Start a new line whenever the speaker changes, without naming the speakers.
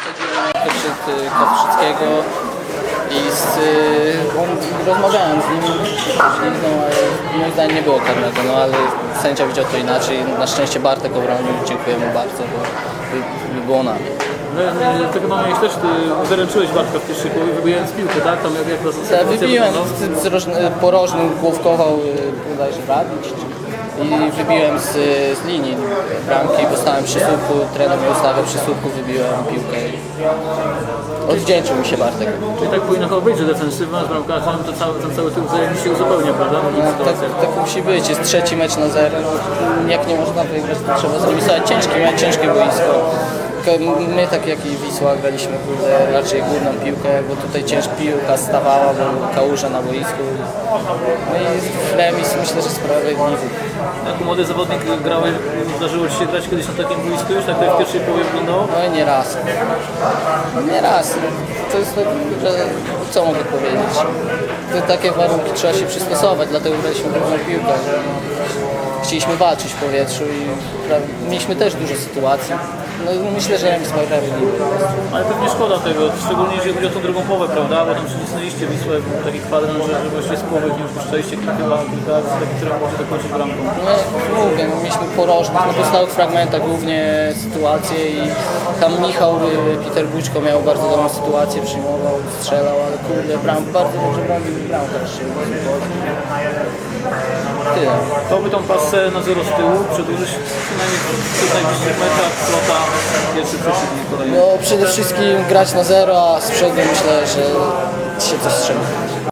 Y, Kowrzyckiego i z, y, rozmawiałem z nim, no, moim zdaniem nie było karnego, no ale sędzia widział to inaczej. Na szczęście Bartek obronił, dziękuję mu bardzo, bo by, by było na mnie.
No, tego mam jeszcze też, ty wyręczyłeś Bartka w pierwszej połowie, wybijając piłkę, tak? Tam jak, jak was
Ja
sytuacja
wybiłem,
wyglądała?
z, z rożny- porożnym główkował y, bodajże Rabić i wybiłem z, z linii bramki, bo stałem przy słupku, trener mi ustawiał przy słupku, wybiłem piłkę i odwdzięczył mi się Bartek.
Czyli tak powinno chyba być, że defensywna z bramkarzem to cały, ten cały tył wzajemnie się uzupełnia, prawda?
No, tak, tak musi być, jest trzeci mecz na zero, jak nie można wygrać, to trzeba zremisować ciężki mecz, ciężkie boisko. My, tak jak i Wisła, graliśmy kurde, raczej górną piłkę, bo tutaj ciężka piłka stawała, bo kałuża na boisku. No i remis myślę, że sprawiedliwy.
Jako młody zawodnik grałeś, zdarzyło Ci się grać kiedyś na takim boisku już, tak jak w pierwszej połowie wyglądało?
No nie raz. Nie raz. To jest że co mogę powiedzieć? To takie warunki trzeba się przystosować, dlatego graliśmy drugą piłkę. Chcieliśmy walczyć w powietrzu i pra- mieliśmy też dużo sytuacji. No myślę, że remis sprawiedliwy.
Ale pewnie szkoda tego, szczególnie jeżeli chodzi o tą drugą połowę, prawda? Bo tam przycisnęliście Wisłę w taki kwadrant, że, że właściwie z połowy nie wpuszczaliście kilka, kilka akcji takich, które mogły się dokończyć bramką.
No mówię, no, mieliśmy porożnych, no po stałych fragmentach głównie sytuacje i tam Michał y, Peter Buczko miał bardzo dobrą sytuację, przyjmował, strzelał, ale kurde, bram, bardzo dobrze bronił bramkarz się Tyle.
To by tą pasę na zero z tyłu przedłużyć przynajmniej w meczach, flota, pierwszy przeciwnik kolejny.
No przede wszystkim grać na zero, a z przodu myślę, że się coś strzeli.